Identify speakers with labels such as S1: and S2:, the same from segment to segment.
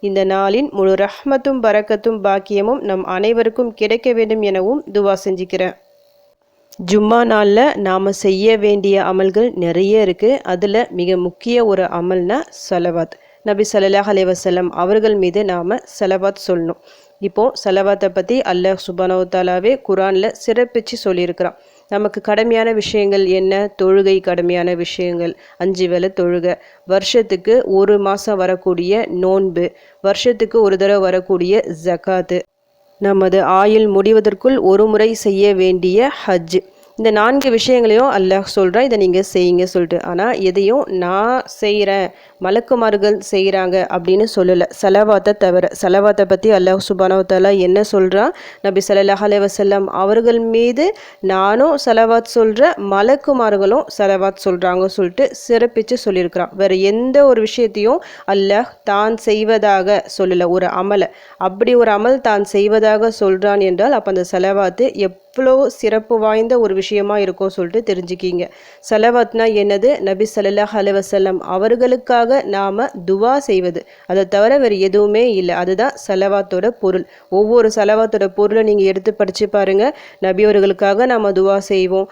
S1: இந்த நாளின் முழு ரஹ்மத்தும் பரக்கத்தும் பாக்கியமும் நம் அனைவருக்கும் கிடைக்க வேண்டும் எனவும் துவா செஞ்சுக்கிறேன். ஜும்மா நாளில் நாம் செய்ய வேண்டிய அமல்கள் நிறைய இருக்குது அதில் மிக முக்கிய ஒரு அமல்னா சலவாத். நபி சல்லாஹ் அலைவசல்லம் அவர்கள் மீது நாம் செலவாத் சொல்லணும். இப்போது சலவாத்தை பற்றி அல்லாஹ் சுபானவத்தாலாவே குரானில் சிறப்பிச்சு சொல்லியிருக்கிறான். நமக்கு கடமையான விஷயங்கள் என்ன? தொழுகை கடமையான விஷயங்கள். அஞ்சு வேலை தொழுகை. வருஷத்துக்கு ஒரு மாதம் வரக்கூடிய நோன்பு. வருஷத்துக்கு ஒரு தடவை வரக்கூடிய ஜக்காத்து. நமது ஆயுள் முடிவதற்குள் ஒரு முறை செய்ய வேண்டிய ஹஜ். இந்த நான்கு விஷயங்களையும் அல்லாஹ் சொல்கிறான் இதை நீங்கள் செய்யுங்க சொல்லிட்டு. ஆனால் எதையும் நான் செய்கிறேன் மலக்குமார்கள் செய்கிறாங்க அப்படின்னு சொல்லலை. செலவாத்தை தவிர செலவாத்தை பற்றி அல்லாஹ் சுபானவத்தாலா என்ன சொல்கிறான் நபி ஸல்லல்லாஹு அலே வஸல்லம் அவர்கள் மீது நானும் செலவாத் சொல்கிற மலக்குமார்களும் செலவாத் சொல்கிறாங்க சொல்லிட்டு சிறப்பித்து சொல்லியிருக்கிறான். வேறு எந்த ஒரு விஷயத்தையும் அல்லாஹ் தான் செய்வதாக சொல்லலை ஒரு அமலை. அப்படி ஒரு அமல் தான் செய்வதாக சொல்கிறான் என்றால் அப்போ அந்த செலவாத்து எவ்வளோ சிறப்பு வாய்ந்த ஒரு விஷயமா இருக்கும் சொல்லிட்டு தெரிஞ்சுக்கிங்க. செலவத்னா என்னது? நபி சல்லாஹ் அலுவசல்லம் அவர்களுக்காக அவர்களுக்காக நாம் துவா செய்வது. அதை தவிர வேறு எதுவுமே இல்லை. அதுதான் செலவாத்தோட பொருள். ஒவ்வொரு செலவாத்தோட பொருளை நீங்கள் எடுத்து படித்து பாருங்கள் நபியவர்களுக்காக நாம் துவா செய்வோம்.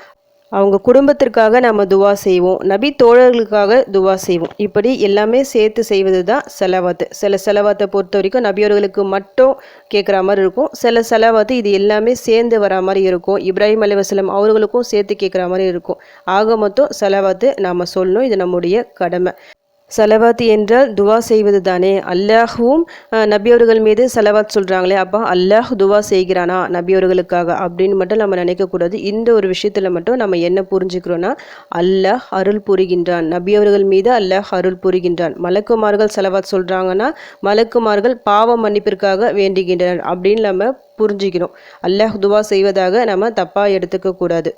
S1: அவங்க குடும்பத்திற்காக நம்ம துவா செய்வோம். நபி தோழர்களுக்காக துவா செய்வோம். இப்படி எல்லாமே சேர்த்து செய்வது தான் செலவாத்து. சில செலவாத்தை பொறுத்த வரைக்கும் நபியவர்களுக்கு மட்டும் கேட்குற மாதிரி இருக்கும். சில செலவாத்து இது எல்லாமே சேர்ந்து வர மாதிரி இருக்கும். இப்ராஹிம் அலி வசலம் அவர்களுக்கும் சேர்த்து கேட்குற மாதிரி இருக்கும். ஆக மொத்தம் செலவாத்து நாம் சொல்லணும். இது நம்முடைய கடமை. சலவாத் என்றால் துவா செய்வது தானே. அல்லாஹுவும் நபியவர்கள் மீது செலவாத் சொல்கிறாங்களே அப்போ அல்லாஹ் துவா செய்கிறானா நபியவர்களுக்காக அப்படின்னு மட்டும் நம்ம நினைக்கக்கூடாது. இந்த ஒரு விஷயத்தில் மட்டும் நம்ம என்ன புரிஞ்சுக்கிறோன்னா அல்லாஹ் அருள் புரிகின்றான். நபியவர்கள் மீது அல்லாஹ் அருள் புரிகின்றான். மலக்குமார்கள் செலவாத் சொல்கிறாங்கன்னா மலக்குமார்கள் பாவ மன்னிப்பிற்காக வேண்டுகின்றனர் அப்படின்னு நம்ம புரிஞ்சுக்கணும் அல்லாஹ் துவா செய்வதாக நம்ம தப்பாக எடுத்துக்கக்கூடாது.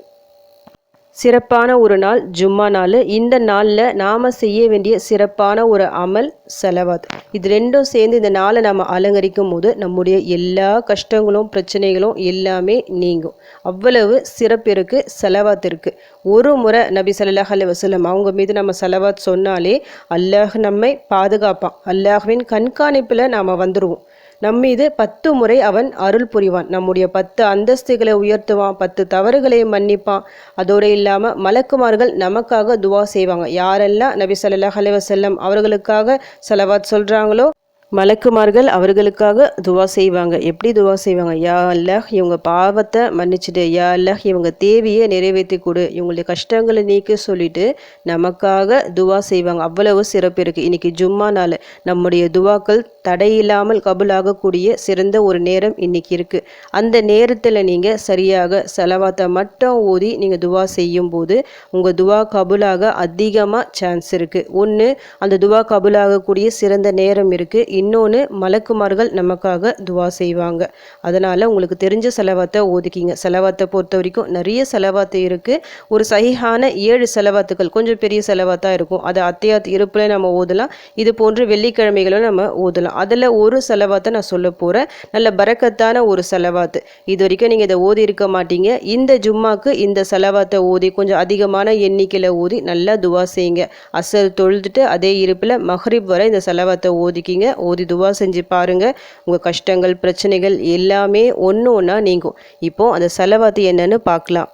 S1: சிறப்பான ஒரு நாள் ஜும்மா நாள். இந்த நாளில் நாம் செய்ய வேண்டிய சிறப்பான ஒரு அமல் செலவாத். இது ரெண்டும் சேர்ந்து இந்த நாளை நம்ம அலங்கரிக்கும் போது நம்முடைய எல்லா கஷ்டங்களும் பிரச்சனைகளும் எல்லாமே நீங்கும். அவ்வளவு சிறப்பு இருக்குது செலவாத் இருக்குது ஒரு முறை நபி ஸல்லல்லாஹு அலைஹி அவங்க மீது நம்ம செலவாத் சொன்னாலே அல்லாஹ் நம்மை பாதுகாப்பான். அல்லாஹ்வின் கண்காணிப்பில் நாம் வந்துடுவோம் நம்மீது பத்து முறை அவன் அருள் புரிவான். நம்முடைய பத்து அந்தஸ்துகளை உயர்த்துவான் பத்து தவறுகளை மன்னிப்பான். அதோடு இல்லாமல் மலக்குமார்கள் நமக்காக துவா செய்வாங்க. யாரெல்லாம் நபி ஸல்லல்லாஹு அலைவசல்லம் அவர்களுக்காக செலவாத் சொல்கிறாங்களோ மலக்குமார்கள் அவர்களுக்காக துவா செய்வாங்க. எப்படி துவா செய்வாங்க? யா அல்லஹ் இவங்க பாவத்தை மன்னிச்சுட்டு யா அல்லஹ் இவங்க தேவையை நிறைவேற்றி கொடு. இவங்களுடைய கஷ்டங்களை நீக்க சொல்லிட்டு நமக்காக துவா செய்வாங்க. அவ்வளவு சிறப்பு இருக்குது இன்னைக்கு ஜும்மா நாள். நம்முடைய துவாக்கள் தடையில்லாமல் கபுலாகக்கூடிய சிறந்த ஒரு நேரம் இன்னைக்கு இருக்குது அந்த நேரத்தில் நீங்கள் சரியாக செலவாத்தை மட்டும் ஓதி நீங்கள் துவா செய்யும் போது உங்கள் துவா கபுலாக அதிகமாக சான்ஸ் இருக்குது ஒன்று அந்த துவா கபுலாகக்கூடிய சிறந்த நேரம் இருக்குது இன்னொன்று மலக்குமார்கள் நமக்காக துவா செய்வாங்க. அதனால் உங்களுக்கு தெரிஞ்ச செலவாத்தை ஓதிக்கிங்க செலவாத்தை பொறுத்த வரைக்கும் நிறைய செலவாத்து இருக்குது ஒரு சகிஹான ஏழு செலவாத்துக்கள் கொஞ்சம் பெரிய செலவாத்தாக இருக்கும். அதை அத்தியாத் இருப்பில் நம்ம ஓதலாம். இது போன்று வெள்ளிக்கிழமைகளும் நம்ம ஓதலாம். அதில் ஒரு செலவாத்தை நான் சொல்ல போகிறேன் நல்ல பரக்கத்தான ஒரு செலவாத்து. இது வரைக்கும் நீங்கள் இதை ஓதி இருக்க மாட்டீங்க. இந்த ஜும்மாக்கு இந்த செலவாத்தை ஓதி கொஞ்சம் அதிகமான எண்ணிக்கையில் ஓதி நல்லா துவா செய்யுங்க. அசல் தொழுதுட்டு அதே இருப்பில் மஹ்ரிப் வரை இந்த செலவாத்தை ஓதிக்கிங்க. ஓதி துவா செஞ்சு பாருங்கள் உங்கள் கஷ்டங்கள் பிரச்சனைகள் எல்லாமே ஒன்று ஒன்றா நீங்கும். இப்போது அந்த செலவாத்து என்னன்னு பார்க்கலாம்.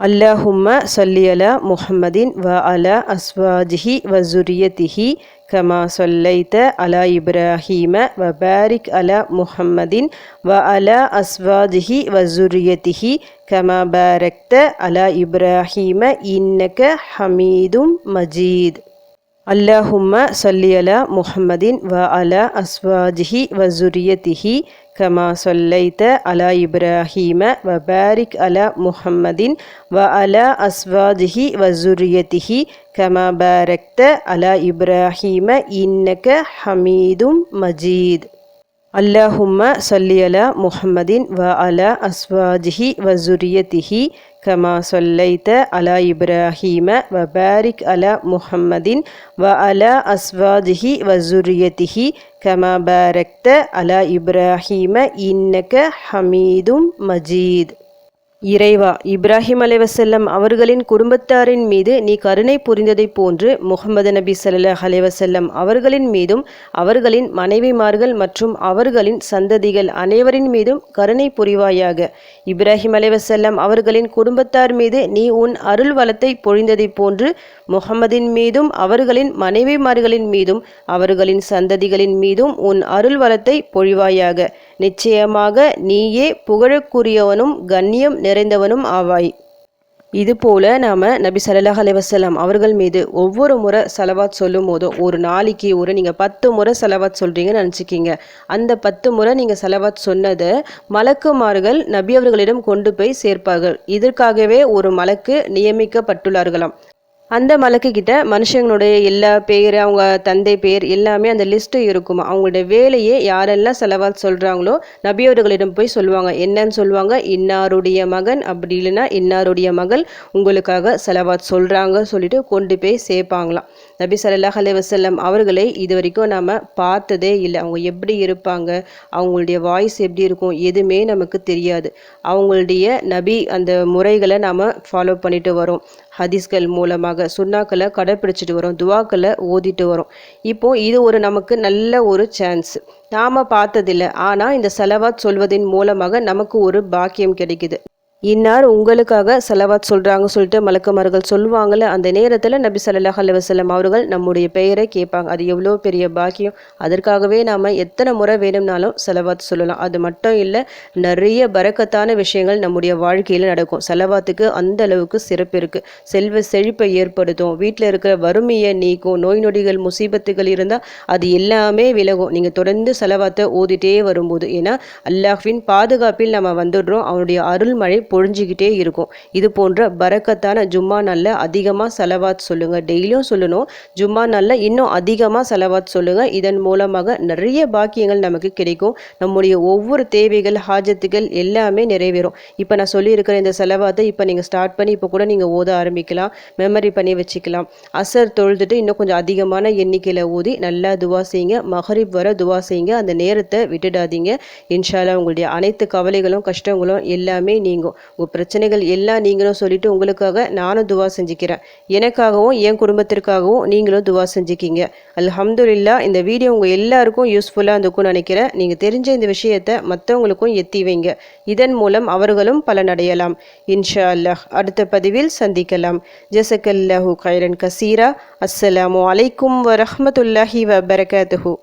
S1: അല്ലാഹുമ്മ സല്ലിയല മുഹമ്മദിൻ വ അല അസ്വാജിഹി വസുരിയത്തിഹി കമാ സൊല്ലൈത്ത് അല ഇബ്രാഹീമ വബാരിക് അല മുഹമ്മദിൻ വ അല അസ്വാജിഹി വസുരിയത്തിഹി കമാ ബാരക്ത അല ഇബ്രാഹീമ ഇന്നക ഹമീദും മജീദ് അല്ലാഹുമ്മ സല്ലിയല മുഹമ്മദിൻ വ അല അസ്വാജിഹി വസുരിയത്തിഹി കമാ സൊല്ലൈത്ത് അല ഇബ്രാഹീമ വബാരിക് അല മുഹമ്മദിൻ വ അല അസ്വാജിഹി വസുരിയത്തിഹി കമാ ബാരക്ത് അല ഇബ്രാഹീമ ഇന്നക ഹമീദും മജീദ് അല്ലാഹുമ്മ സല്ലിയല മുഹമ്മദിൻ വ അല അസ്വാജിഹി വസുരിയത്തിഹി كما صليت على إبراهيم وبارك على محمد وعلى أزواجه وزريته كما باركت على إبراهيم إنك حميد مجيد. இறைவா இப்ராஹிம் அலைவசல்லம் அவர்களின் குடும்பத்தாரின் மீது நீ கருணை புரிந்ததைப் போன்று முகமது நபி சல்லாஹ் அலைவசல்லம் அவர்களின் மீதும் அவர்களின் மனைவிமார்கள் மற்றும் அவர்களின் சந்ததிகள் அனைவரின் மீதும் கருணை புரிவாயாக. இப்ராஹிம் அலைவசல்லம் அவர்களின் குடும்பத்தார் மீது நீ உன் அருள் வளத்தை பொழிந்ததைப் போன்று முகமதின் மீதும் அவர்களின் மனைவிமார்களின் மீதும் அவர்களின் சந்ததிகளின் மீதும் உன் அருள் வளத்தை பொழிவாயாக. நிச்சயமாக நீயே புகழக்குரியவனும் கண்ணியம் நிறைந்தவனும் ஆவாய். இதுபோல நாம் நபி சல்லாஹ் அலைவசல்லாம் அவர்கள் மீது ஒவ்வொரு முறை செலவாத் சொல்லும் போதும் ஒரு நாளைக்கு ஒரு நீங்கள் பத்து முறை செலவாத் சொல்கிறீங்கன்னு நினச்சிக்கிங்க. அந்த பத்து முறை நீங்கள் செலவாத் சொன்னதை மலக்குமார்கள் நபி அவர்களிடம் கொண்டு போய் சேர்ப்பார்கள். இதற்காகவே ஒரு மலக்கு நியமிக்கப்பட்டுள்ளார்களாம். அந்த மலக்கு கிட்ட மனுஷங்களுடைய எல்லா பேர் அவங்க தந்தை பேர் எல்லாமே அந்த லிஸ்ட்டு இருக்கும். அவங்களுடைய வேலையே யாரெல்லாம் செலவால் சொல்கிறாங்களோ நபியவர்களிடம் போய் சொல்லுவாங்க. என்னன்னு சொல்லுவாங்க? இன்னாருடைய மகன் அப்படி இல்லைன்னா இன்னாருடைய மகள் உங்களுக்காக செலவாத் சொல்கிறாங்க சொல்லிட்டு கொண்டு போய் சேர்ப்பாங்களாம். நபி சல்லாஹ் அலி வசல்லம் அவர்களை இது வரைக்கும் நாம் பார்த்ததே இல்லை. அவங்க எப்படி இருப்பாங்க? அவங்களுடைய வாய்ஸ் எப்படி இருக்கும்? எதுவுமே நமக்கு தெரியாது. அவங்களுடைய நபி அந்த முறைகளை நாம் ஃபாலோ பண்ணிட்டு வரோம். ஹதீஸ்கள் மூலமாக சுண்ணாக்களை கடைப்பிடிச்சிட்டு வரோம். துவாக்களை ஓதிட்டு வரோம். இப்போ இது ஒரு நமக்கு நல்ல ஒரு சான்ஸ் நாம் பார்த்ததில்லை. ஆனால் இந்த செலவாத் சொல்வதன் மூலமாக நமக்கு ஒரு பாக்கியம் கிடைக்குது. இன்னார் உங்களுக்காக செலவாத் சொல்கிறாங்க சொல்லிட்டு மலக்குமார்கள் சொல்லுவாங்கள்ல அந்த நேரத்தில் நபி சல்லாஹ் அலுவலம் அவர்கள் நம்முடைய பெயரை கேட்பாங்க. அது எவ்வளோ பெரிய பாக்கியம். அதற்காகவே நாம் எத்தனை முறை வேணும்னாலும் செலவாத் சொல்லலாம். அது மட்டும் இல்லை நிறைய பறக்கத்தான விஷயங்கள் நம்முடைய வாழ்க்கையில் நடக்கும். செலவாத்துக்கு அந்த அளவுக்கு சிறப்பு இருக்குது செல்வ செழிப்பை ஏற்படுத்தும். வீட்டில் இருக்கிற வறுமையை நீக்கும். நோய் நொடிகள் முசீபத்துகள் இருந்தால் அது எல்லாமே விலகும். நீங்கள் தொடர்ந்து செலவாத்தை ஓதிட்டே வரும்போது ஏன்னா அல்லாஹ்வின் பாதுகாப்பில் நம்ம வந்துடுறோம். அவனுடைய அருள்மழை பொழிஞ்சிக்கிட்டே இருக்கும். இது போன்ற பறக்கத்தான ஜும்மா நாளில் அதிகமாக செலவாத் சொல்லுங்கள் டெய்லியும் சொல்லணும். ஜும்மா நாளில் இன்னும் அதிகமாக செலவாத் சொல்லுங்கள் இதன் மூலமாக நிறைய பாக்கியங்கள் நமக்கு கிடைக்கும். நம்முடைய ஒவ்வொரு தேவைகள் ஹாஜத்துகள் எல்லாமே நிறைவேறும். இப்போ நான் சொல்லியிருக்கிற இந்த செலவாத்தை இப்போ நீங்கள் ஸ்டார்ட் பண்ணி இப்போ கூட நீங்கள் ஓத ஆரம்பிக்கலாம். மெமரி பண்ணி வச்சுக்கலாம். அசர் தொழுதுட்டு இன்னும் கொஞ்சம் அதிகமான எண்ணிக்கையில் ஊதி நல்லா துவா செய்யுங்க. மஹரிப் வர துவா செய்யுங்க. அந்த நேரத்தை விட்டுடாதீங்க. இன்ஷால்லா உங்களுடைய அனைத்து கவலைகளும் கஷ்டங்களும் எல்லாமே நீங்கும். உங்கள் பிரச்சனைகள் எல்லாம் நீங்களும் சொல்லிட்டு உங்களுக்காக நானும் துவா செஞ்சுக்கிறேன். எனக்காகவும் என் குடும்பத்திற்காகவும் நீங்களும் துவா செஞ்சுக்கிங்க. அல்ஹம்துல்லா இந்த வீடியோ உங்கள் எல்லாருக்கும் யூஸ்ஃபுல்லாக இருந்துக்கும்னு நினைக்கிறேன். நீங்கள் தெரிஞ்ச இந்த விஷயத்தை மற்றவங்களுக்கும் எத்தி வைங்க. இதன் மூலம் அவர்களும் பலனடையலாம் இன்ஷா அல்லாஹ் அடுத்த பதிவில் சந்திக்கலாம். ஜசக்கல்லாஹு கைரன் கசீரா. அஸ்ஸலாமு அலைக்கும் வரஹமத்துல்லாஹி வபரகாத்துஹூ.